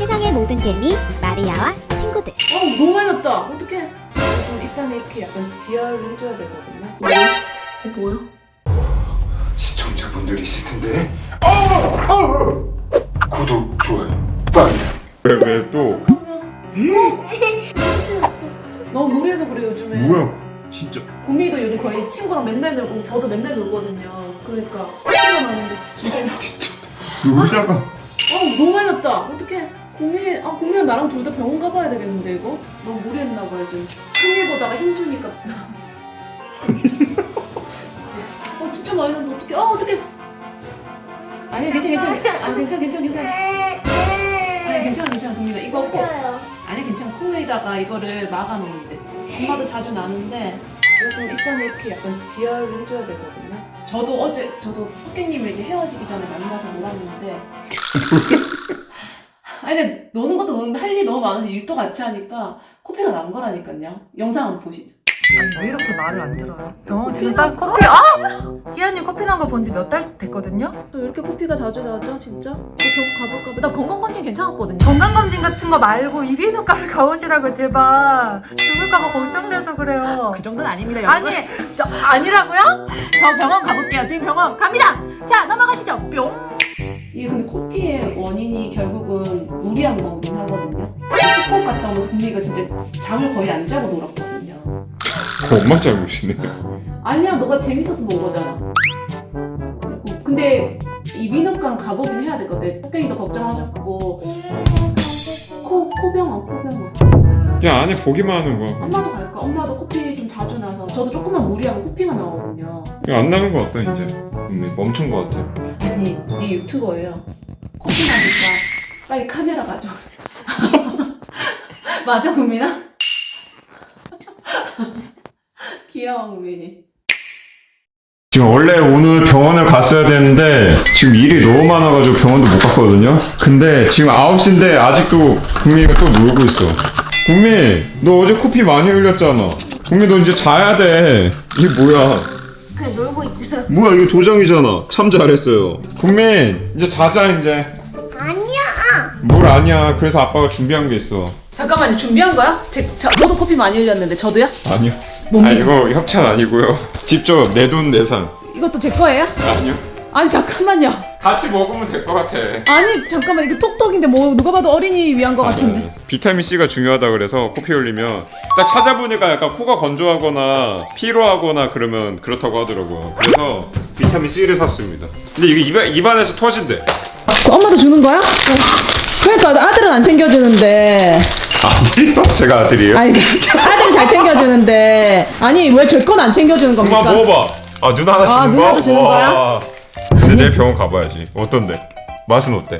세상의 모든 재미 마리아와 친구들 어 너무 많이 났다. 어떡해. 그래서 일단 이렇게 약간 지혈을 해줘야 되거든요. 어, 뭐야? 시청자분들이 있을 텐데. 어! 어! 구독, 좋아요, 빨리. 왜, 왜 또? 너무 무리해서 그래 요즘에. 뭐야? 진짜. 구미도 요즘 거의 친구랑 맨날 놀고 저도 맨날 놀거든요. 그러니까 화가 나는데 진짜. 진짜. 놀다가. 어 너무 많이 났다. 어떡해. 구미 아 구미가 나랑 둘 다 병원 가봐야 되겠는데 이거? 너무 무리했나 봐요 지금. 큰일 보다가 힘 주니까 나왔어. 어 진짜 많이 났는데 어떡해. 아 어떡해. 아니야 괜찮아 괜찮아. 아 괜찮아 괜찮아 괜찮아. 아니 괜찮아 괜찮아 구미다 이거 코. 아니 괜찮아 코에다가 이거를 막아놓으면 돼. 엄마도 자주 나는데 좀 일단 이렇게 약간 지혈을 해줘야 되거든요. 저도 어제 저도 호객님을 이제 헤어지기 전에 만나서 놀았는데 아니 근데 노는 것도 노는데 할 일이 너무 많아서 일도 같이 하니까 코피가 난 거라니까요. 영상 한번 보시죠. 왜 이렇게 말을 안 들어요? 병원 지금 쌀 커피 아! 끼아님 커피 난 거 본 지 몇 달 됐거든요? 왜 이렇게 코피가 자주 나죠 진짜? 나 병원 가볼까 봐. 나 건강검진 괜찮았거든요. 건강검진 같은 거 말고 이비인후과를 가보시라고 제발 죽을까 봐 걱정돼서 그래요 그 정도는 아닙니다. 아니 저 아니라고요? 저 병원 가볼게요. 지금 병원 갑니다. 자 넘어가시죠. 뿅. 이게 근데 코피의 원인이 결국은 무리한 거긴 하거든요. 축구 갔다 오면서 국미가 진짜 잠을 거의 안 자고 놀았거든요. 엄마 잘못이네. 아니야, 너가 재밌어서 논 거잖아. 근데 이비인후과 가보긴 해야 될 것 같아. 호객님도 걱정하셨고 코 코병원 코병원. 그냥 안에 보기만 하는 거야. 엄마도 갈까? 엄마도 코피 좀 자주 나서 저도 조금만 무리하면 코피가 나거든요. 이거 안 나는 거 같다, 이제. 음, 멈춘 거 같아. 아니 이 유튜버예요. 코피 나니까 빨리 카메라 가져오래. 맞아 국민아? 귀여워 국민이. 지금 원래 오늘 병원을 갔어야 되는데 지금 일이 너무 많아가지고 병원도 못 갔거든요. 근데 지금 9시인데 아직도 국민이가 또 놀고 있어. 국민, 너 어제 코피 많이 흘렸잖아. 국민 너 이제 자야 돼. 이게 뭐야? 그냥 놀고 있어요 뭐야 이거 도장이잖아. 참 잘했어요. 국민, 이제 자자 이제. 아니야 뭘 아니야. 그래서 아빠가 준비한 게 있어. 잠깐만요 준비한 거야? 제, 저, 저도 코피 많이 흘렸는데 저도요? 아니요. 뭡니까? 아 이거 협찬 아니고요. 직접 내 돈 내산. 이것도 제 거예요? 아니요. 아니 잠깐만요. 같이 먹으면 될 것 같아. 아니 잠깐만 이거 톡톡인데 뭐 누가 봐도 어린이 위한 거 같은데. 비타민 C가 중요하다 그래서 코피 흘리면 딱 찾아보니까 약간 코가 건조하거나 피로하거나 그러면 그렇다고 하더라고요. 그래서 비타민 C를 샀습니다. 근데 이게 입안, 입안에서 터진대. 엄마도 주는 거야? 그러니까 아들은 안 챙겨주는데 아들이요? 제가 아들이에요? 아니 아들은 잘 챙겨주는데 아니 왜 제 건 안 챙겨주는 엄마 겁니까? 먹어봐. 아 누나 하나 아, 주는 누나도 거? 주는 거야? 와. 근데 내일 병원 가봐야지. 어떤데? 맛은 어때?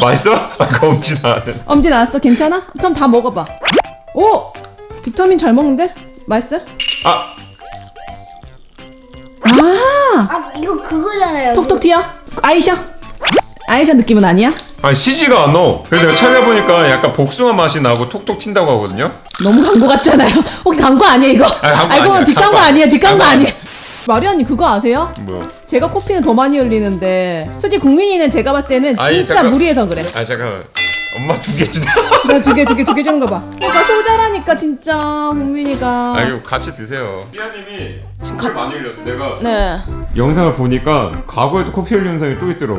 맛있어? 아 검진 안 해. 엄지 나왔어 괜찮아? 그럼 다 먹어봐 오 비타민 잘 먹는데? 맛있어? 아 아 아 이거 그거잖아요 톡톡 튀어 아이샤 아이샤 느낌은 아니야? 아니 시지가 안 넣어. 그래서 내가 찾아보니까 약간 복숭아 맛이 나고 톡톡 튄다고 하거든요. 너무 광고 같잖아요 혹시 광고 아니에요 이거? 광고 알고 보면 아니야, 뒷광고 광고 뒷광고 광고 아니에요 마리아님 그거 아세요? 뭐야? 제가 코피는 더 많이 흘리는데 솔직히 국민이는 제가 봤을 때는 아니, 진짜 잠깐. 무리해서 그래 아 잠깐 엄마 두 개 주냐? 나두개 두 개 두 개 주는 거 봐. 그러니까 효자라니까 진짜 국민이가. 아 이거 같이 드세요. 삐아님이 커피 많이 흘렸어. 내가 네. 영상을 보니까 과거에도 커피 흘린 영상이 또 있더라고.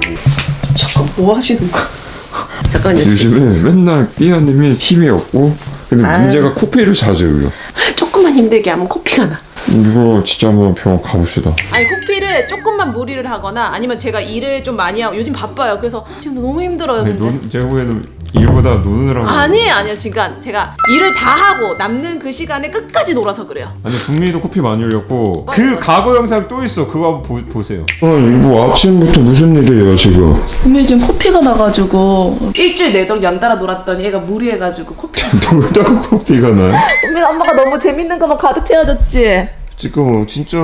잠깐 뭐 하시는 거? 잠깐요. 요즘에 맨날 삐아님이 힘이 없고 근데 아. 문제가 코피를 자주 흘려. 조금만 힘들게 하면 코피가 나. 이거 진짜 한번 병원 가봅시다. 아니 코피를 조금만 무리를 하거나 아니면 제가 일을 좀 많이 하고 요즘 바빠요. 그래서 지금 너무 힘들어요. 아니, 근데. 논, 제가 보기에는 일보다 노느라고. 아니에요, 아니에요. 지금 제가 일을 다 하고 남는 그 시간에 끝까지 놀아서 그래요. 아니 국민이도 코피 많이 흘렸고 맞아, 그 맞아. 과거 영상 또 있어. 그거 한번 보, 보세요. 아 이거 아침부터 무슨 일이에요 지금? 국민이 지금 코피가 나가지고 일주일 내도록 연달아 놀았더니 얘가 무리해가지고 코피가. 놀다가 코피가 나요? 국민 엄마가 너무 재밌는 거만 가득 채워줬지. 지금 진짜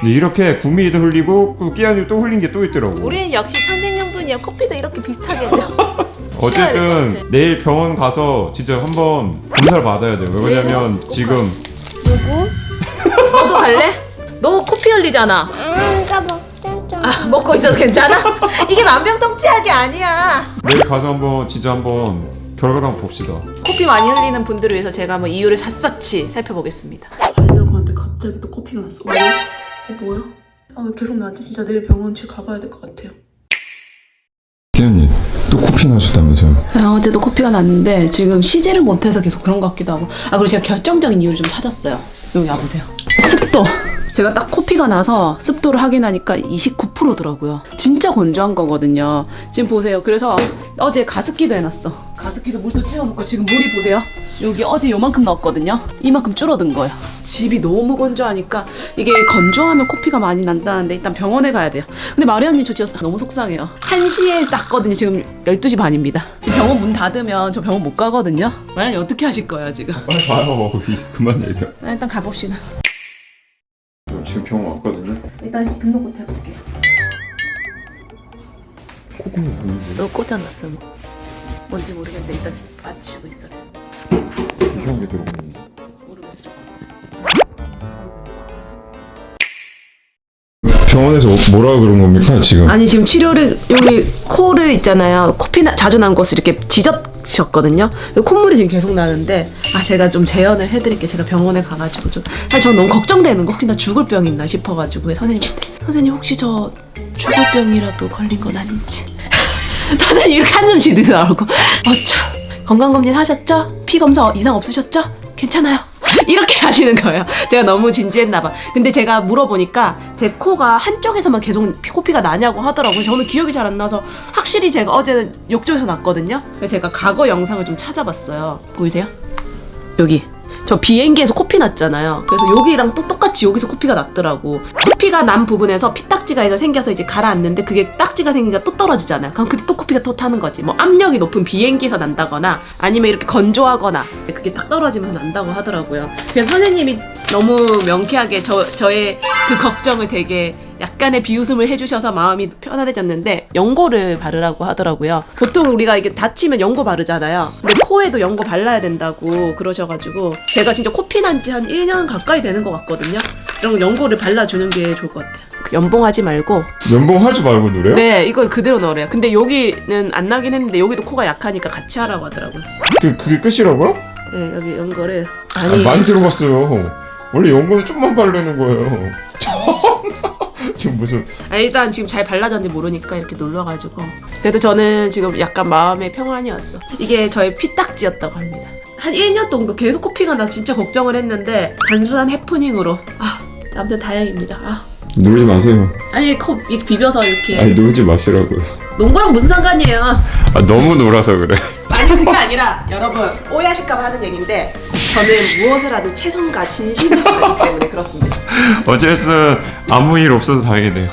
근데 이렇게 구미도 흘리고 그 끼안이 또 흘린 게 또 있더라고. 우리는 역시 천생연분이야. 코피도 이렇게 비슷하게 흘려. 어쨌든 내일 병원 가서 진짜 한번 검사를 받아야 돼요. 왜냐면 꼭 지금 누구? 너도 갈래? 너 코피 흘리잖아. 응 까먹 짠짠 아, 먹고 있어도 괜찮아? 이게 만병통치약이 아니야. 내일 가서 한번 진짜 한번 결과를 한번 봅시다. 코피 많이 흘리는 분들을 위해서 제가 한번 이유를 샅샅이 살펴보겠습니다. 갑자기 또 코피가 났어. 뭐야? 어, 뭐야? 아, 왜 계속 나지? 진짜 내일 병원 치 가봐야 될 것 같아요. 기현님 또 코피 나셨다면서요? 아, 어제도 코피가 났는데 지금 쉬지를 못해서 계속 그런 것 같기도 하고 아 그리고 제가 결정적인 이유를 좀 찾았어요 여기 와보세요 습도 제가 딱 코 피가 나서 습도를 확인하니까 29%더라고요. 진짜 건조한 거거든요. 지금 보세요. 그래서 어제 가습기도 해놨어. 가습기도 물도 채워놓고 지금 물이 보세요. 여기 어제 요만큼 넣었거든요. 이만큼 줄어든 거예요 집이 너무 건조하니까 이게 건조하면 코피가 많이 난다는데 일단 병원에 가야 돼요. 근데 마리아님 저 진짜 너무 속상해요. 1시에 땄거든요. 지금 12시 반입니다. 병원 문 닫으면 저 병원 못 가거든요. 마리아님 어떻게 하실 거예요 지금? 빨리 봐요. 그만 얘기해. 아, 일단 가봅시다 지금 병원 왔거든요. 일단 등록부터 해볼게요 너 꽂아놨어 뭐 뭔지 모르겠는데 일단 맞추고 있어요 이상한 게 들어오는데. 모르겠어 병원에서 뭐라 그런 겁니까 지금? 아니 지금 치료를 여기 코를 있잖아요 코피 나, 자주 난 곳을 이렇게 지 졌셨거든요. 콧물이 지금 계속 나는데 아 제가 좀 재연을 해드릴게. 제가 병원에 가가지고 좀. 사실 전 너무 걱정되는 거. 혹시 나 죽을 병 있나 싶어가지고. 선생님한테 선생님 혹시 저 죽을 병이라도 걸린 건 아닌지. 선생님 이렇게 한숨 쉬더라고. 어쩌. 건강검진 하셨죠? 피 검사 이상 없으셨죠? 괜찮아요 이렇게 하시는 거예요. 제가 너무 진지했나 봐. 근데 제가 물어보니까 제 코가 한쪽에서만 계속 피- 코피가 나냐고 하더라고요. 저는 기억이 잘 안 나서 확실히 제가 어제는 욕조에서 났거든요. 제가 과거 영상을 좀 찾아봤어요. 보이세요? 여기. 저 비행기에서 코피 났잖아요. 그래서 여기랑 또 똑같이 여기서 코피가 났더라고. 코피가 난 부분에서 피딱지가 이제 생겨서 이제 가라앉는데 그게 딱지가 생기니까 또 떨어지잖아요. 그럼 그때 또 코피가 또 타는 거지. 뭐 압력이 높은 비행기에서 난다거나 아니면 이렇게 건조하거나 그게 딱 떨어지면서 난다고 하더라고요. 그래서 선생님이 너무 명쾌하게 저, 저의 그 걱정을 되게 약간의 비웃음을 해주셔서 마음이 편안해졌는데 연고를 바르라고 하더라고요. 보통 우리가 이게 다치면 연고 바르잖아요. 근데 코에도 연고 발라야 된다고 그러셔가지고 제가 진짜 코피 난 지 한 1년 가까이 되는 것 같거든요. 이런 연고를 발라주는 게 좋을 것 같아요. 연봉하지 말고 연봉 하지 말고 노래요? 네 이걸 그대로 넣으래요. 근데 여기는 안 나긴 했는데 여기도 코가 약하니까 같이 하라고 하더라고요. 그, 그게 끝이라고요? 네 여기 연고를 아, 아니 많이 들어봤어요. 원래 연고는 좀만 바르는 거예요. 지금 무슨 아, 일단 지금 잘 발라졌는지 모르니까 이렇게 눌러가지고. 그래도 저는 지금 약간 마음의 평안이 왔어. 이게 저의 피딱지였다고 합니다. 한 1년 정도 계속 코피가 나 진짜 걱정을 했는데 단순한 해프닝으로. 아 아무튼 다행입니다. 아. 놀지 마세요. 아니 컵 이렇게 비벼서 이렇게 아니 놀지 마시라고요. 농구랑 무슨 상관이에요? 아 너무 놀아서 그래. 아니 그게 아니라 여러분 오해하실까봐 하는 얘기인데 저는 무엇을 하든 최선과 진심을 다하기 때문에 그렇습니다. 어쨌든 아무 일 없어서 다행이네요.